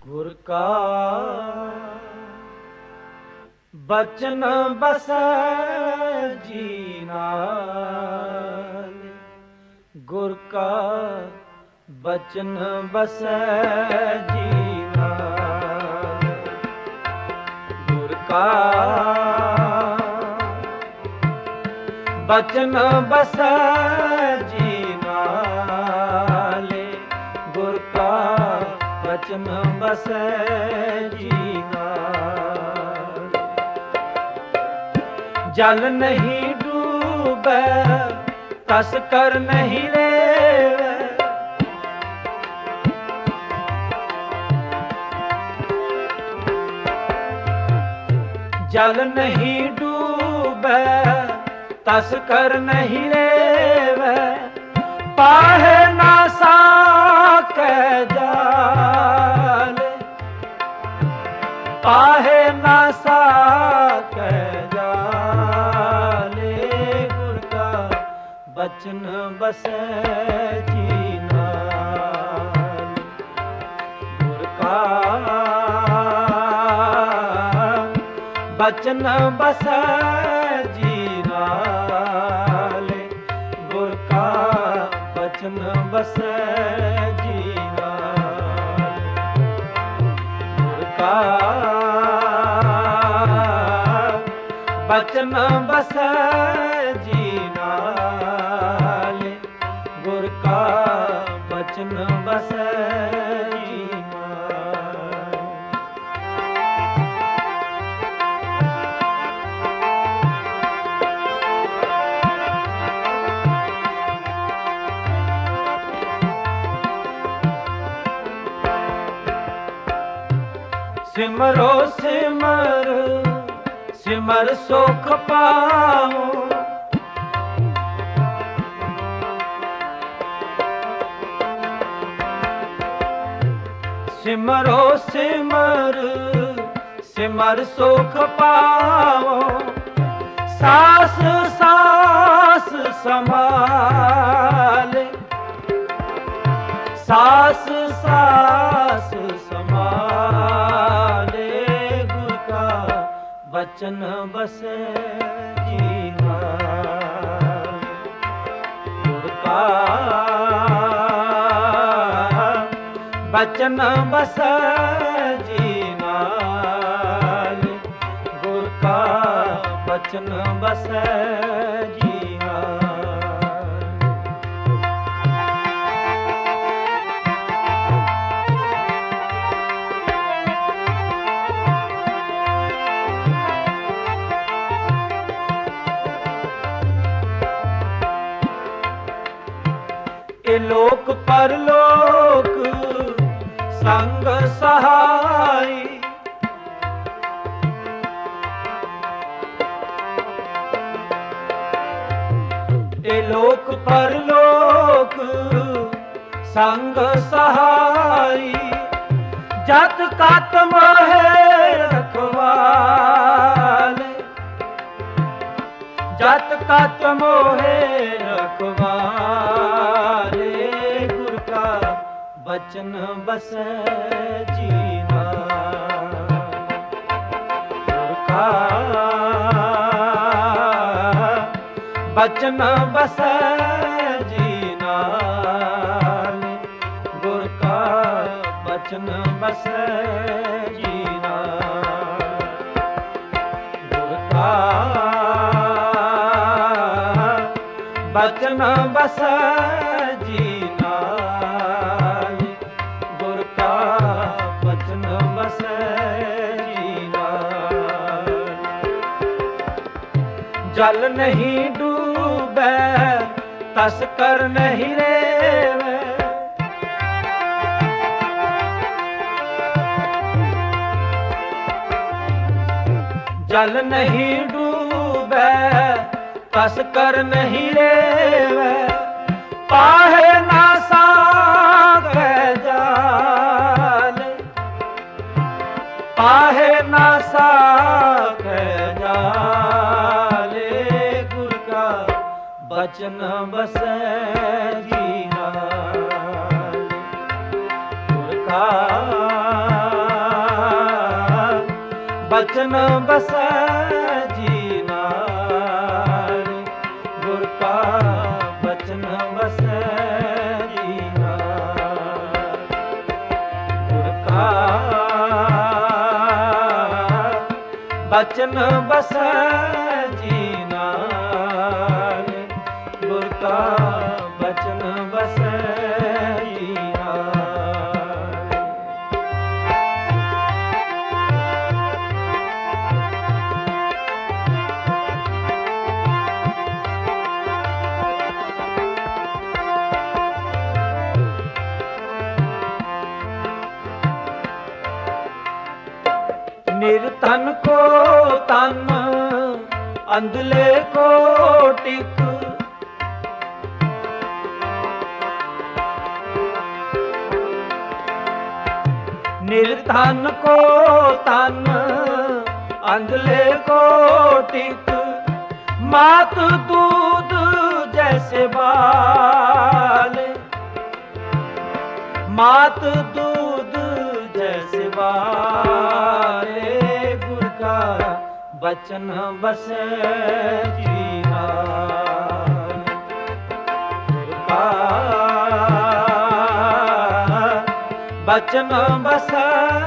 ਗੁਰ ਕਾ ਬਚਨ ਬਸੈ ਜੀ ਨਾਲ ਗੁਰ ਕਾ ਬਚਨ ਬਸੈ ਜੀ ਗੁਰ ਕਾ ਬਚਨ ਬਸੈ ਬਚਨ ਬਸੈ ਜੀ ਨਾਲ। ਜਲ ਨਹੀਂ ਡੂਬੈ ਤਸ ਕਰ ਨਹੀਂ ਰੇਵੈ। ਜਲ ਨਹੀਂ ਡੂਬੈ ਤਸ ਕਰ ਨਹੀਂ ਰੇਵੈ। ਪਾਹੇ ਨਾ ਸਾਕੈ ਜਾਲ ਪਾਹੇ ਨਾ ਸਾਕੈ ਜਾਲੇ ਗੁਰ ਕਾ ਬਚਨ ਬਸੈ ਜੀ ਨਾਲ ਗੁਰ ਕਾ ਬਚਨ ਬਸੈ ਬਚਨ ਬਸੈ ਜੀ ਨਾਲ ਗੁਰ ਕਾ ਬਚਨ ਬਸੈ ਸਿਮਰੋ ਸਿਮਰ ਸਿਮਰ ਸੁਖ ਪਾਉ। ਸਿਮਰੋ ਸਿਮਰ ਸਿਮਰ ਸੁਖ ਪਾਉ। ਸਾਸ ਸਾਸ ਸਮਾਲੇ ਸਾਸ ਸਾਸ ਬਚਨ ਬਸੈ ਜੀ ਨਾਲ ਗੁਰ ਕਾ ਬਚਨ ਬਸੈ ਜੀ ਨਾਲ ਗੁਰ ਕਾ ਬਚਨ ਬਸੈ ਜੀ ਇਹ ਲੋਕ ਪਰਲੋਕ ਸੰਗ ਸਹਾਈ। ਇਹ ਲੋਕ ਪਰਲੋਕ ਸੰਗ ਸਹਾਈ। ਜਤ ਕਤ ਮੋਹਿ ਰਖਵਾਲੇ। ਜਤ ਕਤ ਮੋਹਿ ਬਚਨ ਬਸੈ ਜੀ ਨਾਲ ਗੁਰ ਕਾ ਬਚਨ ਬਸੈ ਜੀ ਨਾਲ ਗੁਰ ਕਾ ਬਚਨ ਬਸੈ ਜੀ ਨਾਲ ਗੁਰ ਕਾ ਬਚਨ ਬਸੈ ਜੀ ਜਲ ਨਹੀਂ ਡੂਬੈ, ਤਸ ਕਰ ਨਹੀਂ ਰੇਵੈ। ਜਲ ਨਹੀਂ ਡੂਬੈ, ਤਸ ਕਰ ਨਹੀਂ ਰੇਵੈ। ਪਾਹੇ ਨਾ ਸਾਗੈ ਜਾਲ। ਪਾਹੇ ਨਾ ਸਾਗੈ ਜਾਲੇ। ਵਚਨ ਬਸੈ ਜੀ ਨਾਲ ਗੁਰ ਕਾ ਵਚਨ ਬਸੈ ਜੀ ਨਾਲ ਗੁਰ ਕਾ ਬਚਨ ਬਸੈ ਗੁਰ ਕਾ ਬਚਨ ਬਸੈ ਨਿਰਤਨ ਕੋ ਤਨ ਅੰਧਲੇ ਕੋ ਟਿਕ ਨਿਰਧਨ ਕੋ ਤਨ ਅੰਗਲੇ ਕੋ ਟਿਕ। ਮਾਤ ਦੂਧ ਜੈਸੇ ਬਾਲ ਮਾਤ ਦੂਧ ਜੈਸੇ ਬਾਲੇ ਗੁਰ ਕਾ ਬਚਨ ਬਸੇ ਜੀਆ ਬਚਨ ਬਸਾ